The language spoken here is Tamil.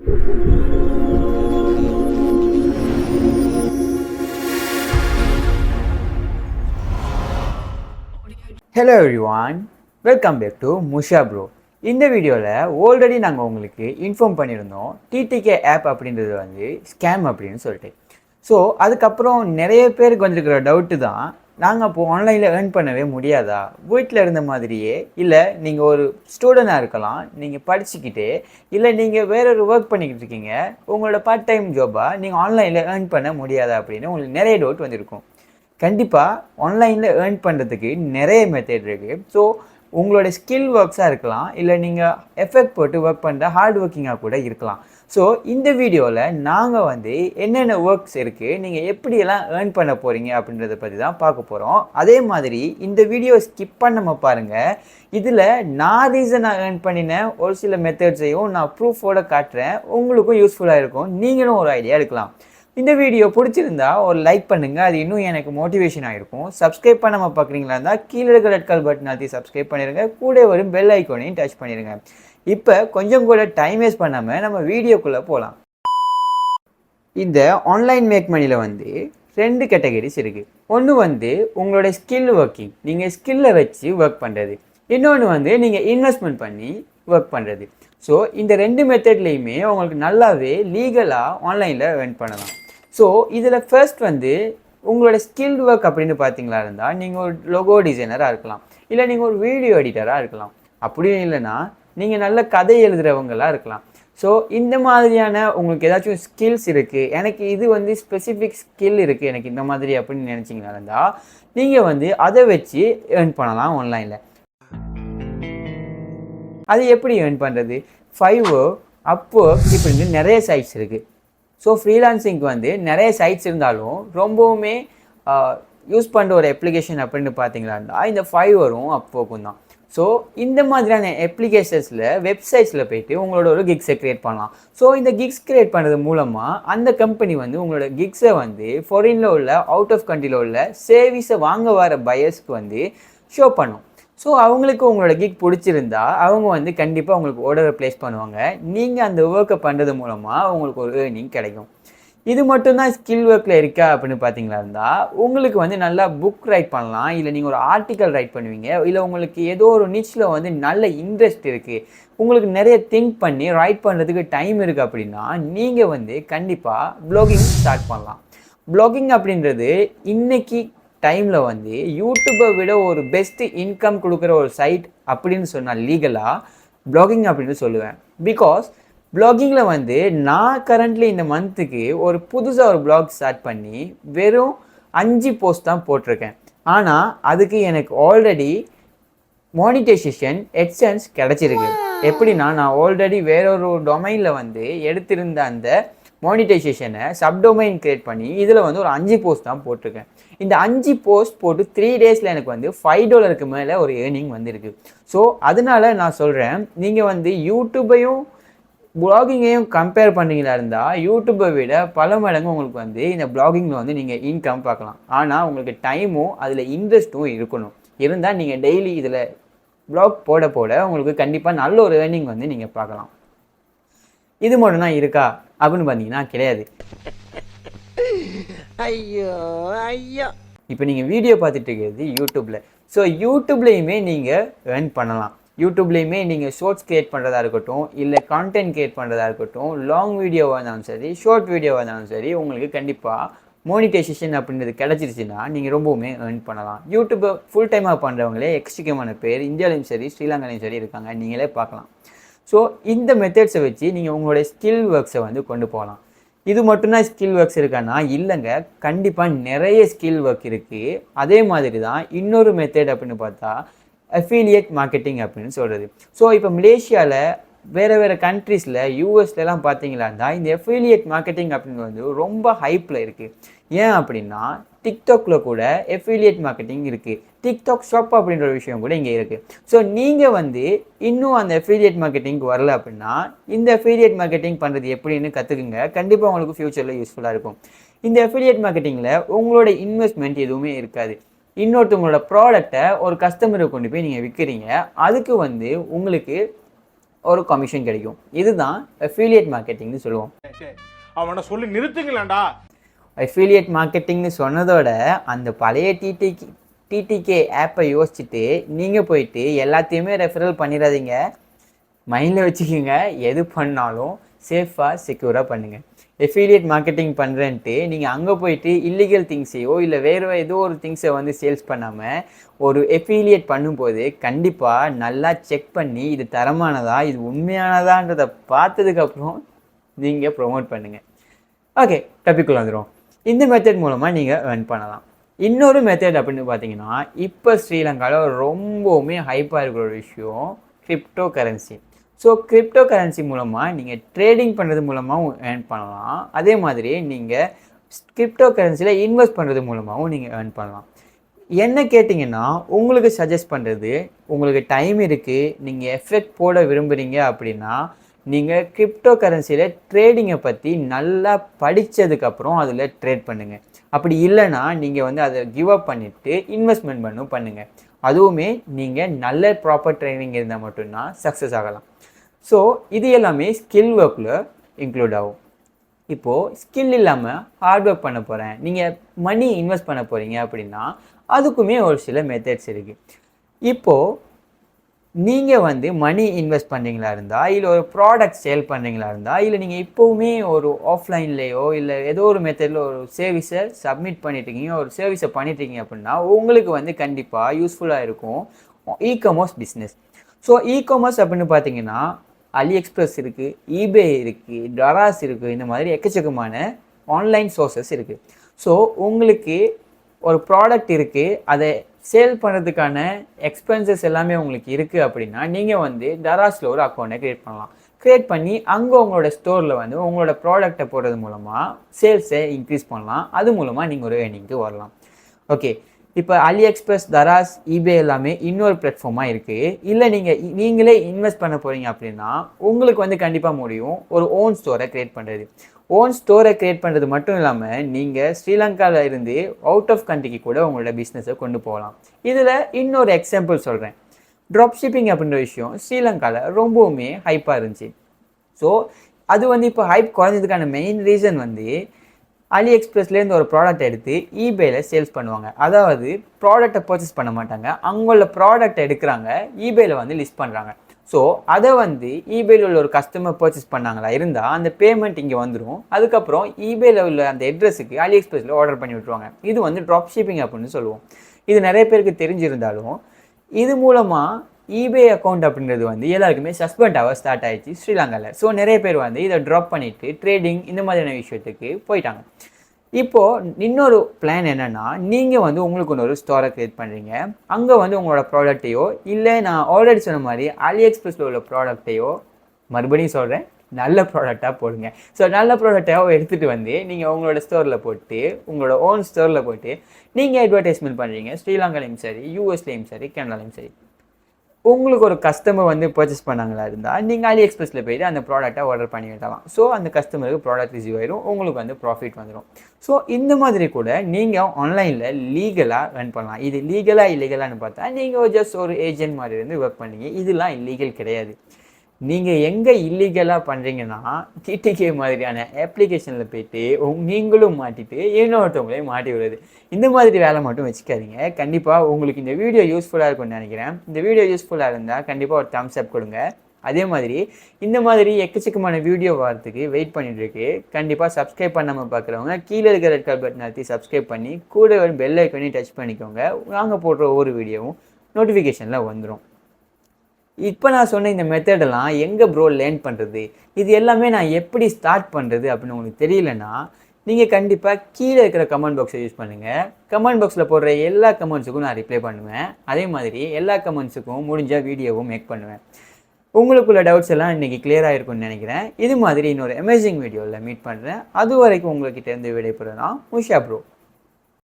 Hello everyone welcome back to Musha bro இந்த வீடியோவில் ஆல்ரெடி நாங்கள் உங்களுக்கு இன்ஃபார்ம் பண்ணியிருந்தோம் டிடிகே ஆப் அப்படின்றது வந்து ஸ்கேம் அப்படின்னு சொல்லிட்டு. ஸோ அதுக்கப்புறம் நிறைய பேருக்கு வந்திருக்கிற டவுட்டு தான் நாங்கள் அப்போது ஆன்லைனில் ஏர்ன் பண்ணவே முடியாதா? வீட்டில் இருந்த மாதிரியே? இல்லை நீங்கள் ஒரு ஸ்டூடெண்டாக இருக்கலாம். நீங்கள் படிச்சுக்கிட்டே இல்லை நீங்கள் வேற ஒரு ஒர்க் பண்ணிக்கிட்டு இருக்கீங்க. உங்களோட பார்ட் டைம் ஜாபாக நீங்கள் ஆன்லைனில் ஏர்ன் பண்ண முடியாதா அப்படின்னு உங்களுக்கு நிறைய டவுட் வந்திருக்கும். கண்டிப்பாக ஆன்லைனில் ஏர்ன் பண்ணுறதுக்கு நிறைய மெத்தட் இருக்குது ஸோ உங்களோட ஸ்கில் ஒர்க்ஸாக இருக்கலாம். இல்லை நீங்கள் எஃபெக்ட் போட்டு ஒர்க் பண்ணுற ஹார்ட் ஒர்க்கிங்காக கூட இருக்கலாம். ஸோ இந்த வீடியோவில் நாங்கள் வந்து என்னென்ன ஒர்க்ஸ் இருக்குது நீங்கள் எப்படியெல்லாம் ஏர்ன் பண்ண போகிறீங்க அப்படின்றத பற்றி தான் பார்க்க போகிறோம் அதே மாதிரி இந்த வீடியோ ஸ்கிப் பண்ணாமல் பாருங்கள் இதில் நான் ரீசனாக ஏர்ன் பண்ணின ஒரு சில மெத்தட்ஸையும் நான் ப்ரூஃபோட காட்டுறேன். உங்களுக்கும் யூஸ்ஃபுல்லாக இருக்கும். நீங்களும் ஒரு ஐடியா எடுக்கலாம். இந்த வீடியோ பிடிச்சிருந்தா ஒரு லைக் பண்ணுங்கள் அது இன்னும் எனக்கு மோட்டிவேஷன் ஆகிருக்கும் சப்ஸ்கிரைப் பண்ணாமல் பார்க்குறீங்களா இருந்தால் கீழே இருக்க ரெட் கால் பட்டன் அழுத்தி சப்ஸ்கிரைப் பண்ணிடுங்க கூட வரும் பெல் ஐக்கோனையும் டச் பண்ணிடுங்க இப்போ கொஞ்சம் கூட டைம் வேஸ்ட் பண்ணாமல் நம்ம வீடியோக்குள்ளே போகலாம் இந்த ஆன்லைன் மேக் மணியில் வந்து ரெண்டு கேட்டகரிஸ் இருக்குது ஒன்று வந்து உங்களோட ஸ்கில் ஒர்க்கிங் நீங்கள் ஸ்கில்லை வச்சு ஒர்க் பண்ணுறது இன்னொன்று வந்து நீங்கள் இன்வெஸ்ட்மெண்ட் பண்ணி ஒர்க் பண்ணுறது ஸோ இந்த ரெண்டு மெத்தட்லேயுமே உங்களுக்கு நல்லாவே லீகலாக ஆன்லைனில் earn பண்ணலாம். ஸோ இதில் ஃபர்ஸ்ட் வந்து உங்களோட ஸ்கில்டு ஒர்க் அப்படின்னு பார்த்தீங்களா இருந்தால் நீங்கள் ஒரு லொகோ டிசைனராக இருக்கலாம். இல்லை நீங்கள் ஒரு வீடியோ எடிட்டராக இருக்கலாம். அப்படியும் இல்லைன்னா நீங்கள் நல்ல கதை எழுதுகிறவங்களாக இருக்கலாம். ஸோ இந்த மாதிரியான உங்களுக்கு ஏதாச்சும் ஸ்கில்ஸ் இருக்குது எனக்கு இது வந்து ஸ்பெசிஃபிக் ஸ்கில் இருக்குது எனக்கு இந்த மாதிரி அப்படின்னு நினச்சிங்களா இருந்தால் நீங்கள் வந்து அதை வச்சு ஏர்ன் பண்ணலாம் ஆன்லைனில் அது எப்படி ஏர்ன் பண்ணுறது ஃபைவோ அப்போ இப்படின்னு நிறைய சைட்ஸ் இருக்குது ஸோ ஃப்ரீலான்சிங்க்கு வந்து நிறைய சைட்ஸ் இருந்தாலும் ரொம்பவுமே யூஸ் பண்ணுற ஒரு அப்ளிகேஷன் அப்படின்னு பார்த்தீங்களா இந்த ஃபைவரும் அப்போக்கும் தான். ஸோ இந்த மாதிரியான அப்ளிகேஷன்ஸில் வெப்சைட்ஸில் போயிட்டு உங்களோட ஒரு கிக்ஸை க்ரியேட் பண்ணலாம். ஸோ இந்த கிக்ஸ் க்ரியேட் பண்ணுறது மூலமாக அந்த கம்பெனி வந்து உங்களோட கிக்ஸை வந்து ஃபாரினில் உள்ள அவுட் ஆஃப் கண்ட்ரியில் உள்ள சேவிஸை வாங்க வர பயர்ஸ்க்கு வந்து ஷோ பண்ணும். ஸோ அவங்களுக்கு உங்களோட கிக் பிடிச்சிருந்தா அவங்க வந்து கண்டிப்பாக உங்களுக்கு ஆர்டரை ப்ளேஸ் பண்ணுவாங்க. நீங்கள் அந்த ஒர்க்கை பண்ணுறது மூலமாக உங்களுக்கு ஒரு ஏர்னிங் கிடைக்கும். இது மட்டும்தான் ஸ்கில் ஒர்க்கில் இருக்கா அப்படின்னு பார்த்தீங்களா இருந்தால் உங்களுக்கு வந்து நல்லா புக் ரைட் பண்ணலாம். இல்லை நீங்கள் ஒரு ஆர்டிக்கல் ரைட் பண்ணுவீங்க. இல்லை உங்களுக்கு ஏதோ ஒரு நிச்சில் வந்து நல்ல இன்ட்ரெஸ்ட் இருக்குது உங்களுக்கு நிறைய திங்க் பண்ணி ரைட் பண்ணுறதுக்கு டைம் இருக்குது அப்படின்னா நீங்கள் வந்து கண்டிப்பாக ப்ளாகிங் ஸ்டார்ட் பண்ணலாம். ப்ளாகிங் அப்படின்றது இன்றைக்கி டைமில் வந்து யூடியூப்பை விட ஒரு பெஸ்ட்டு இன்கம் கொடுக்குற ஒரு சைட் அப்படின்னு சொன்னால் லீகலாக ப்ளாகிங் அப்படின்னு சொல்லுவேன். பிகாஸ் ப்ளாகிங்கில் வந்து நான் கரண்ட்லி இந்த மந்த்துக்கு ஒரு புதுசாக ஒரு ப்ளாக் ஸ்டார்ட் பண்ணி வெறும் அஞ்சு போஸ்ட் தான் போட்டிருக்கேன். ஆனால் அதுக்கு எனக்கு ஆல்ரெடி மானிட்டைசேஷன் எட்சன்ஸ் கிடச்சிருக்கு. எப்படின்னா நான் ஆல்ரெடி வேறொரு டொமைனில் வந்து எடுத்திருந்த அந்த மானிட்டைசேஷனை சப்டொமைன் கிரியேட் பண்ணி இதில் வந்து ஒரு அஞ்சு போஸ்ட் தான் போட்டிருக்கேன். இந்த அஞ்சு போஸ்ட் போட்டு த்ரீ டேஸில் எனக்கு வந்து ஃபைவ் டாலருக்கு மேலே ஒரு ஏர்னிங் வந்திருக்கு. ஸோ அதனால நான் சொல்கிறேன் நீங்கள் வந்து யூடியூப்பையும் பிளாகிங்கையும் கம்பேர் பண்ணீங்களா இருந்தால் யூடியூப்பை விட பல மடங்கு உங்களுக்கு வந்து இந்த பிளாகிங்கில் வந்து நீங்கள் இன்கம் பார்க்கலாம். ஆனால் உங்களுக்கு டைமும் அதில் இன்ட்ரெஸ்ட்டும் இருக்கணும். இருந்தால் நீங்கள் டெய்லி இதில் ப்ளாக் போட போட உங்களுக்கு கண்டிப்பாக நல்ல ஒரு ஏர்னிங் வந்து நீங்கள் பார்க்கலாம். இது மட்டும் தான் இருக்கா? அப்படின்னு பார்த்தீங்கன்னா கிடையாது. ஐயோ ஐயோ. இப்போ நீங்கள் வீடியோ பார்த்துட்டு இருக்கிறது யூடியூப்பில் ஸோ யூடியூப்லேயுமே நீங்கள் earn பண்ணலாம். யூடியூப்லேயுமே நீங்கள் ஷார்ட்ஸ் கிரியேட் பண்ணுறதா இருக்கட்டும் இல்லை கான்டென்ட் கிரியேட் பண்ணுறதா இருக்கட்டும் லாங் வீடியோவாக இருந்தாலும் சரி ஷார்ட் வீடியோவாக இருந்தாலும் சரி உங்களுக்கு கண்டிப்பாக மோனிடைசேஷன் அப்படின்றது கிடச்சிருச்சுன்னா நீங்கள் ரொம்பவுமே ஏர்ன் பண்ணலாம். யூடியூப்பை ஃபுல் டைமாக பண்ணுறவங்களே எக்ஸ்ட்ரிகமான பேர் இந்தியாவிலையும் சரி ஸ்ரீலங்காலையும் சரி இருக்காங்க நீங்களே பார்க்கலாம். ஸோ இந்த மெத்தட்ஸை வச்சு நீங்கள் உங்களுடைய ஸ்கில் ஒர்க்ஸை வந்து கொண்டு போகலாம். இது மட்டும்தான் ஸ்கில் ஒர்க்ஸ் இருக்கான்னா இல்லைங்க கண்டிப்பாக நிறைய ஸ்கில் ஒர்க் இருக்குது அதே மாதிரி தான் இன்னொரு மெத்தட் அப்படின்னு பார்த்தா அஃபிலியேட் மார்க்கெட்டிங் அப்படின்னு சொல்கிறது ஸோ இப்போ மலேசியாவில் வேறு வேறு கண்ட்ரீஸில் யூஎஸ்லலாம் பார்த்தீங்களா இருந்தால் இந்த எஃபிலியேட் மார்க்கெட்டிங் அப்படிங்கிறது வந்து ரொம்ப ஹைப்பில் இருக்குது ஏன் அப்படின்னா டிக்டாக்ல கூட எஃபிலியேட் மார்க்கெட்டிங் இருக்குது டிக்டாக் ஷாப் அப்படின்ற ஒரு விஷயம் கூட இங்கே இருக்குது ஸோ நீங்கள் வந்து இன்னும் அந்த எஃபிலியேட் மார்க்கெட்டிங்க்கு வரல அப்படின்னா இந்த எஃபிலியேட் மார்க்கெட்டிங் பண்ணுறது எப்படின்னு கற்றுக்குங்க கண்டிப்பாக உங்களுக்கு ஃப்யூச்சரில் யூஸ்ஃபுல்லாக இருக்கும். இந்த எஃபிலியேட் மார்க்கெட்டிங்கில் உங்களோட இன்வெஸ்ட்மெண்ட் எதுவுமே இருக்காது. இன்னொருத்தவங்களோட ப்ராடக்டை ஒரு கஸ்டமருக்கு கொண்டு போய் நீங்கள் விற்கிறீங்க அதுக்கு வந்து உங்களுக்கு ஒரு கமிஷன் கிடைக்கும். இதுதான் அஃபிலியேட் மார்க்கெட்டிங்னு சொல்லுவோம். அவனை சொல்லி நிறுத்துங்களேன்டா. அஃபிலியேட் மார்க்கெட்டிங்னு சொன்னதோட அந்த பழைய டிடிக்கு டிடிகே ஆப்பை யோசிச்சுட்டு நீங்கள் போயிட்டு எல்லாத்தையுமே ரெஃபரல் பண்ணிடாதீங்க. மைண்டில் வச்சுக்கோங்க. எது பண்ணாலும் சேஃபாக செக்யூராக பண்ணுங்கள் எஃபிலியேட் மார்க்கெட்டிங் பண்ணுறேன்ட்டு நீங்கள் அங்கே போயிட்டு இல்லீகல் திங்ஸையோ இல்லை வேறு ஏதோ ஒரு திங்ஸை வந்து சேல்ஸ் பண்ணாமல் ஒரு எஃபிலியேட் பண்ணும்போது கண்டிப்பாக நல்லா செக் பண்ணி இது தரமானதா இது உண்மையானதான்றதை பார்த்ததுக்கப்புறம் நீங்கள் ப்ரொமோட் பண்ணுங்கள் ஓகே டாபிக்குள்ள வந்துடும் இந்த மெத்தட் மூலமாக நீங்கள் earn பண்ணலாம். இன்னொரு மெத்தட் அப்படின்னு பார்த்தீங்கன்னா இப்போ ஸ்ரீலங்காவில் ரொம்பவுமே ஹைப்பாக இருக்கிற ஒரு விஷயம் cryptocurrency so cryptocurrency மூலமாக நீங்கள் ட்ரேடிங் பண்ணுறது மூலமாகவும் ஏர்ன் பண்ணலாம். அதே மாதிரி நீங்கள் கிரிப்டோ கரன்சியில் இன்வெஸ்ட் பண்ணுறது மூலமாகவும் நீங்கள் ஏர்ன் பண்ணலாம். என்ன கேட்டிங்கன்னா உங்களுக்கு சஜஸ்ட் பண்ணுறது உங்களுக்கு டைம் இருக்குது நீங்கள் எஃபெக்ட் போட விரும்புகிறீங்க அப்படின்னா நீங்கள் கிரிப்டோ கரன்சியில் ட்ரேடிங்கை பற்றி நல்லா படித்ததுக்கப்புறம் அதில் ட்ரேட் பண்ணுங்கள் அப்படி இல்லைன்னா நீங்கள் வந்து அதை கிவ் அப் பண்ணிவிட்டு இன்வெஸ்ட்மெண்ட் பண்ணும் பண்ணுங்கள் அதுவுமே நீங்கள் நல்ல ப்ராப்பர் ட்ரைனிங் இருந்தால் மட்டும்தான் சக்ஸஸ் ஆகலாம். ஸோ இது எல்லாமே ஸ்கில் ஒர்க்கில் இன்க்ளூட் ஆகும். இப்போது ஸ்கில் இல்லாமல் ஹார்ட் ஒர்க் பண்ண போகிறேன் நீங்கள் மணி இன்வெஸ்ட் பண்ண போகிறீங்க அப்படின்னா அதுக்குமே ஒரு சில மெத்தட்ஸ் இருக்குது இப்போது நீங்கள் வந்து மணி இன்வெஸ்ட் பண்ணுறீங்களா இருந்தால் இல்லை ஒரு ப்ராடக்ட் சேல் பண்ணுறீங்களா இருந்தால் இல்லை நீங்கள் இப்போவுமே ஒரு ஆஃப்லைன்லேயோ இல்லை ஏதோ ஒரு மெத்தடில் ஒரு சர்வீஸை சப்மிட் பண்ணிட்டுருக்கீங்க ஒரு சர்வீஸை பண்ணிட்டுருக்கீங்க அப்படின்னா உங்களுக்கு வந்து கண்டிப்பாக யூஸ்ஃபுல்லாக இருக்கும் e commerce business so e commerce அப்படின்னு பார்த்தீங்கன்னா அலி எக்ஸ்பிரஸ் இருக்குது ஈபே இருக்குது டராஸ் இருக்குது இந்த மாதிரி எக்கச்சக்கமான ஆன்லைன் சோர்சஸ் இருக்குது ஸோ உங்களுக்கு ஒரு ப்ராடக்ட் இருக்குது அதை சேல் பண்ணுறதுக்கான எக்ஸ்பென்சஸ் எல்லாமே உங்களுக்கு இருக்குது அப்படின்னா நீங்கள் வந்து டராஸில் ஒரு அக்கௌண்ட்டை க்ரியேட் பண்ணலாம். க்ரியேட் பண்ணி அங்கே உங்களோட ஸ்டோரில் வந்து உங்களோட ப்ராடக்ட்டை போடுறது மூலமாக சேல்ஸை இன்க்ரீஸ் பண்ணலாம். அது மூலமாக நீங்கள் ஒரு ஏர்னிங்க்கு வரலாம். ஓகே இப்போ அலி எக்ஸ்பிரஸ் தராஸ் இபே எல்லாமே இன்னொரு பிளாட்ஃபார்மாக இருக்குது இல்லை நீங்கள் நீங்களே இன்வெஸ்ட் பண்ண போகிறீங்க அப்படின்னா உங்களுக்கு வந்து கண்டிப்பாக முடியும். ஒரு ஓன் ஸ்டோரை க்ரியேட் பண்ணுறது ஓன் ஸ்டோரை க்ரியேட் பண்ணுறது மட்டும் இல்லாமல் நீங்கள் ஸ்ரீலங்காவில் இருந்து அவுட் ஆஃப் கண்ட்ரிக்கு கூட உங்களோட பிஸ்னஸை கொண்டு போகலாம். இதில் இன்னொரு எக்ஸாம்பிள் சொல்கிறேன் ட்ராப் ஷிப்பிங் அப்படின்ற விஷயம் ஸ்ரீலங்காவில் ரொம்பவுமே ஹைப்பாக இருந்துச்சு. ஸோ அது வந்து இப்போ ஹைப் குறைஞ்சதுக்கான மெயின் ரீசன் வந்து அலி எக்ஸ்பிரஸ்லேருந்து ஒரு ப்ராடக்ட் எடுத்து ஈபேல சேல்ஸ் பண்ணுவாங்க. அதாவது ப்ராடக்ட்டை பர்ச்சேஸ் பண்ண மாட்டாங்க. அங்குள்ள ப்ராடக்ட் எடுக்கிறாங்க ஈபேல வந்து லிஸ்ட் பண்ணுறாங்க ஸோ அதை வந்து ஈபேல உள்ள ஒரு கஸ்டமர் பர்ச்சேஸ் பண்ணாங்களா இருந்தால் அந்த பேமெண்ட் இங்கே வந்துடும் அதுக்கப்புறம் ஈபேல உள்ள அந்த அட்ரஸுக்கு அலி எக்ஸ்பிரஸில் ஆர்டர் பண்ணி விட்ருவாங்க இது வந்து ட்ராப் ஷிப்பிங் அப்படின்னு சொல்லுவோம். இது நிறைய பேருக்கு தெரிஞ்சிருந்தாலும் இது மூலமாக இபே அக்கௌண்ட் அப்படின்றது வந்து எல்லாருக்குமே சஸ்பெண்ட் ஆக ஸ்டார்ட் ஆயிடுச்சு ஸ்ரீலங்காவில் ஸோ நிறைய பேர் வந்து இதை ட்ராப் பண்ணிட்டு ட்ரேடிங் இந்த மாதிரியான விஷயத்துக்கு போயிட்டாங்க. இப்போது இன்னொரு பிளான் என்னென்னா நீங்கள் வந்து உங்களுக்கு ஒரு ஸ்டோரை க்ரியேட் பண்ணுறீங்க அங்கே வந்து உங்களோட ப்ராடக்ட்டையோ இல்லை நான் ஆல்ரெடி சொன்ன மாதிரி அலி எக்ஸ்பிரஸில் உள்ள ப்ராடக்ட்டையோ மறுபடியும் சொல்கிறேன் நல்ல ப்ராடக்டாக போடுங்க. ஸோ நல்ல ப்ராடக்டாக எடுத்துகிட்டு வந்து நீங்கள் உங்களோட ஸ்டோரில் போட்டு உங்களோட ஓன் ஸ்டோரில் போட்டு நீங்கள் அட்வர்டைஸ்மெண்ட் பண்ணுறீங்க ஸ்ரீலங்காலையும் சரி யூஎஸ்லேயும் சரி கனடாலையும் சரி. உங்களுக்கு ஒரு கஸ்டமர் வந்து பர்ச்சேஸ் பண்ணாங்களா இருந்தால் நீங்கள் அலி எக்ஸ்பிரஸில் போயிட்டு அந்த ப்ராடக்ட்டை ஆர்டர் பண்ணி எடுக்கலாம் ஸோ அந்த கஸ்டமருக்கு ப்ராடக்ட் ரிசீவ் ஆயிரும் உங்களுக்கு வந்து ப்ராஃபிட் வந்துடும் ஸோ இந்த மாதிரி கூட நீங்கள் ஆன்லைனில் லீகலாக ரன் பண்ணலாம். இது லீகலாக இல்லீகலான்னு பார்த்தா நீங்கள் ஜஸ்ட் ஒரு ஏஜென்ட் மாதிரி இருந்து ஒர்க் பண்ணீங்க. இதெல்லாம் இல்லீகல் கிடையாது. நீங்கள் எங்கே இல்லீகலாக பண்ணுறீங்கன்னா டிடிகே மாதிரியான அப்ளிகேஷனில் போயிட்டு நீங்களும் மாட்டிட்டு இன்னொருத்தவங்களையும் மாட்டி விடுறது. இந்த மாதிரி வேலை மட்டும் வச்சுக்காதீங்க. கண்டிப்பாக உங்களுக்கு இந்த வீடியோ யூஸ்ஃபுல்லாக இருக்கும்னு நினைக்கிறேன். இந்த வீடியோ யூஸ்ஃபுல்லாக இருந்தால் கண்டிப்பாக ஒரு தம்ஸ் அப் கொடுங்க. அதே மாதிரி இந்த மாதிரி எக்கச்சக்கமான வீடியோ வரத்துக்கு வெயிட் பண்ணிட்டு இருக்கு. கண்டிப்பாக சப்ஸ்கிரைப் பண்ணாமல் பார்க்குறவங்க கீழே இருக்கிற ரெட் கலர் பட்டன் அழுத்தி சப்ஸ்கிரைப் பண்ணி கூட வரும் பெல் ஐக்கனையும் டச் பண்ணிக்கோங்க. நாங்கள் போடுற ஒவ்வொரு வீடியோவும் நோட்டிஃபிகேஷனில் வந்துடும் இப்போ நான் சொன்ன இந்த மெத்தடெல்லாம் எங்கே ப்ரோ லேர்ன் பண்ணுறது இது எல்லாமே நான் எப்படி ஸ்டார்ட் பண்ணுறது அப்படின்னு உங்களுக்கு தெரியலன்னா நீங்கள் கண்டிப்பாக கீழே இருக்கிற கமெண்ட் பாக்ஸை யூஸ் பண்ணுங்கள் கமெண்ட் பாக்ஸில் போடுற எல்லா கமெண்ட்ஸுக்கும் நான் ரிப்ளை பண்ணுவேன். அதே மாதிரி எல்லா கமெண்ட்ஸுக்கும் முடிஞ்ச வீடியோவும் மேக் பண்ணுவேன். உங்களுக்குள்ள டவுட்ஸ் எல்லாம் இன்றைக்கி கிளியராக இருக்கும்னு நினைக்கிறேன். இது மாதிரி இன்னொரு அமேசிங் வீடியோவில் மீட் பண்ணுறேன் அது வரைக்கும் உங்கள்கிட்ட இருந்து விடைபெறலாம் உஷா ப்ரோ